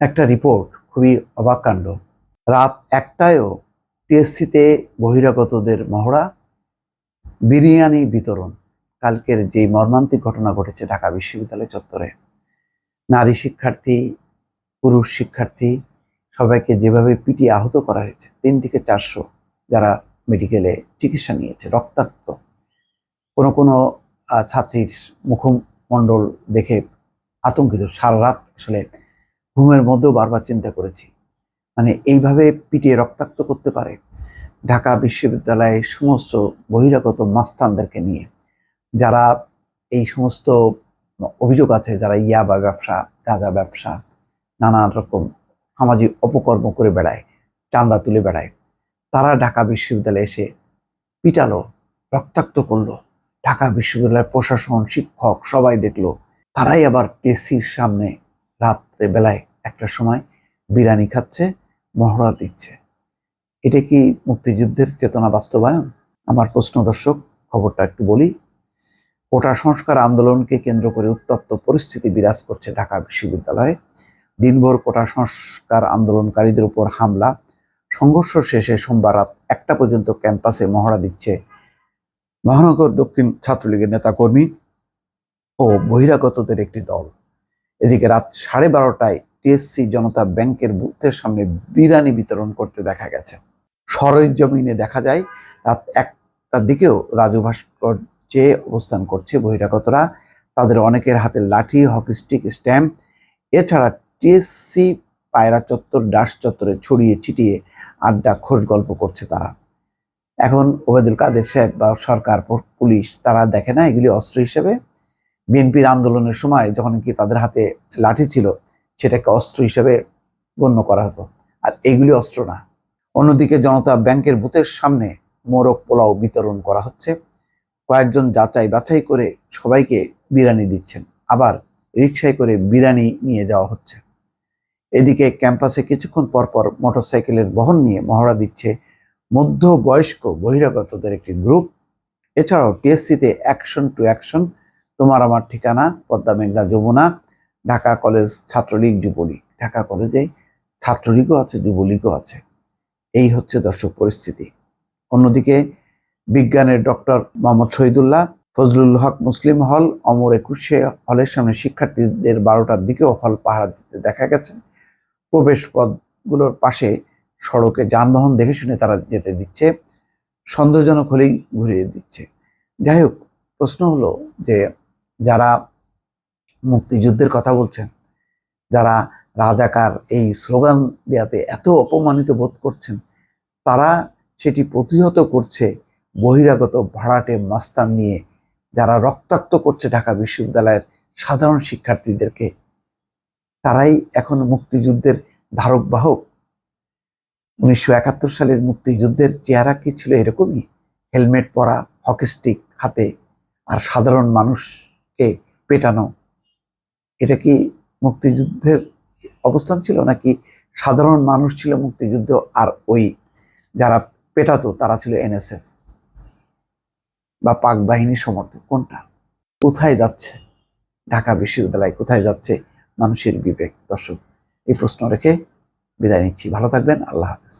একটা রিপোর্ট খুবই অবাক কাণ্ড। রাত একটায়ও টিএসসিতে বহিরাগতদের মহড়া, বিরিয়ানি বিতরণ। কালকের যে মর্মান্তিক ঘটনা ঘটেছে ঢাকা বিশ্ববিদ্যালয় চত্বরে। নারী শিক্ষার্থী, পুরুষ শিক্ষার্থী, সবাইকে যেভাবে পিটিয়ে আহত করা হয়েছে, তিন থেকে চারশো যারা মেডিকেলে চিকিৎসা নিয়েছে, রক্তাক্ত। কোনো কোনো ছাত্রীর মুখমণ্ডল দেখে আতঙ্কিত। সারা রাত আসলে ঘুমের মধ্যেও বারবার চিন্তা করেছি। মানে এইভাবে পিটিয়ে রক্তাক্ত করতে পারে। ঢাকা বিশ্ববিদ্যালয়ের সমস্ত বহিরাগত মাস্তানদেরকে নিয়ে যারা এই সমস্ত অভিযোগ আছে, যারা ইয়াবা ব্যবসা, গাঁজা ব্যবসা নানান রকম সামাজিক অপকর্ম করে বেড়ায়, চাঁদা তুলে বেড়ায়, তারা ঢাকা বিশ্ববিদ্যালয়ে এসে পিটালো, রক্তাক্ত করল। ঢাকা বিশ্ববিদ্যালয়ের প্রশাসন, শিক্ষক সবাই দেখল। তারাই আবার টেসির সামনে রাত্রে বেলায় একটা সময় বিরানি খাচ্ছে, মহড়া দিচ্ছে। এটা কি মুক্তিযুদ্ধের চেতনা বাস্তবায়ন? আমার প্রশ্ন দর্শক, খবরটা একটু বলি। কোটা সংস্কার আন্দোলনকে কেন্দ্র করে উত্তপ্ত পরিস্থিতি বিরাজ করছে ঢাকা বিশ্ববিদ্যালয়ে। দিনভর কোটা সংস্কার আন্দোলনকারীদের উপর হামলা। সংঘর্ষ শেষে সোমবার রাত একটা পর্যন্ত ক্যাম্পাসে মহড়া দিচ্ছে মহানগর দক্ষিণ ছাত্রলীগের নেতাকর্মী ও বহিরাগতদের একটি দল। এদিকে রাত সাড়ে বারোটায় টিএসসি জনতা ব্যাংকের বুথের সামনে বিরিয়ানি বিতরণ করতে দেখা গেছে। সরের জমিনে দেখা যায়, রাত একটার দিকেও রাজু ভাস্কর্যে অবস্থান করছে বহিরাগতরা। তাদের অনেকের হাতে লাঠি, হকি স্টিক, স্ট্যাম্প। এছাড়া টিএসসি পায়রা চত্বর, ডাস চত্বরে ছড়িয়ে ছিটিয়ে আড্ডা খোঁজ গল্প করছে তারা। এখন ওবেদুল কাদের সাহেব বা সরকার পুলিশ তারা দেখে না, এগুলি অস্ত্র হিসেবে? বিএনপির আন্দোলনের সময় যখন কি তাদের হাতে লাঠি ছিল সেটাকে অস্ত্র হিসেবে গণ্য করা হতো। আর এগুলি অস্ত্র না। অন্যদিকে জনতা ব্যাংকের বুথের সামনে মোরগ পোলাও বিতরণ করা হচ্ছে। কয়েকজন যাচাই বাছাই করে সবাইকে বিরানি দিচ্ছেন। আবার রিক্সায় করে বিরানি নিয়ে যাওয়া হচ্ছে। এদিকে ক্যাম্পাসে কিছুক্ষণ পর পর মোটরসাইকেলের বহন নিয়ে মহড়া দিচ্ছে মধ্য বয়স্ক বহিরাগতদের একটি গ্রুপ। এছাড়াও টিএসসিতে অ্যাকশন টু অ্যাকশন, তোমার আমার ঠিকানা, পদ্মা মেঘনা যমুনা ঢাকা কলেজ ছাত্রলীগ, যুবলীগ। ঢাকা কলেজে ছাত্রলীগও আছে, যুবলীগও আছে। এই হচ্ছে দর্শক পরিস্থিতি। অন্যদিকে বিজ্ঞানের doctor Mohammad Shahidullah, Fazlul Huq Muslim hall, Amar Ekushey হলের সামনে শিক্ষার্থীদের বারোটার দিকেও হল পাহারা দিতে দেখা গেছে। প্রবেশ পথগুলোর পাশে সড়কে যানবাহন দেখে শুনে তারা যেতে দিচ্ছে, সন্দেহজনক হলেই ঘুরিয়ে দিচ্ছে। যাই হোক, প্রশ্ন হলো যে যারা মুক্তিযুদ্ধের কথা বলছেন, যারা রাজাকার এই স্লোগান দেওয়াতে এত অপমানিত বোধ করছেন, তারা সেটি প্রতিহত করছে বহিরাগত ভাড়াটে মাস্তান নিয়ে, যারা রক্তাক্ত করছে ঢাকা বিশ্ববিদ্যালয়ের সাধারণ শিক্ষার্থীদেরকে। তারাই এখন মুক্তিযুদ্ধের ধারক বাহক উনিশশো একাত্তর সালের মুক্তিযুদ্ধের চেহারা কি ছিল এরকমই? হেলমেট পরা হকিস্টিক হাতে, আর সাধারণ মানুষকে পেটানো এটা কি মুক্তিযুদ্ধের অবস্থান ছিল নাকি সাধারণ মানুষ ছিল মুক্তিযুদ্ধ আর ওই যারা পেটাতো তারা ছিল এনএসএফ বা পাক বাহিনীর সমর্থক? কোনটা? কোথায় যাচ্ছে ঢাকা বিশ্ববিদ্যালয়? কোথায় যাচ্ছে মানুষের বিবেক? দর্শক, এই প্রশ্ন রেখে বিদায় নিচ্ছি। ভালো থাকবেন। আল্লাহ হাফেজ।